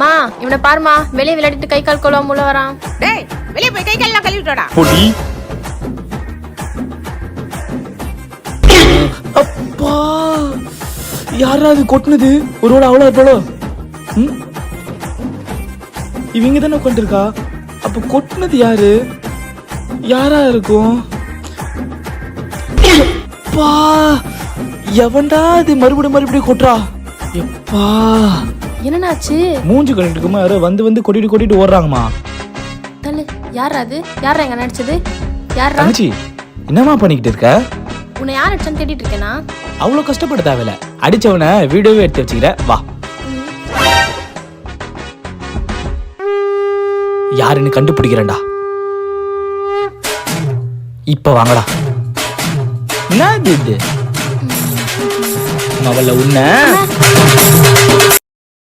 மா இவனை பாருமா வெளியே விளையாடிட்டு கை கால் கொள்ளாம உள்ள வரான். டேய் வெளியே போய் கை கால்லாம் கழுவிட்டோடா பொடி. அப்பா யாரா அது கொட்டுனது? ஒருவேளை அவ்வளோ இருப்பாளோ? ம்? இவங்க தானே உட்காந்துருக்கா அப்ப கொட்டுனது யாரு? யாரா இருக்கும்? அப்பா எவன்டா இது மறுபடியும் மறுபடியும் கொட்டுறா? எப்பா. என்னன்னாச்சு மூஞ்சி கழிட்டு இருக்குமா யாரோ வந்து வந்து கொட்டிட்டு கொட்டிட்டு ஓடுறாங்கம்மா. தள்ளு. யாரா அது? யாரா எங்க நடிச்சது? யாரா தங்கச்சி என்னம்மா பண்ணிக்கிட்டு இருக்க? உன்னை யார் நடிச்சான்னு தேடிட்டு இருக்கேனா? அவ்வளோ கஷ்டப்பட தேவையில்ல. அடிச்சவனை வீடியோவே எடுத்து வச்சுக்கிற. வா. யாருன்னு கண்டுபிடிக்கிறேன்டா. இப்ப வாங்கடா. என்னது இது முதல்ல உன்ன.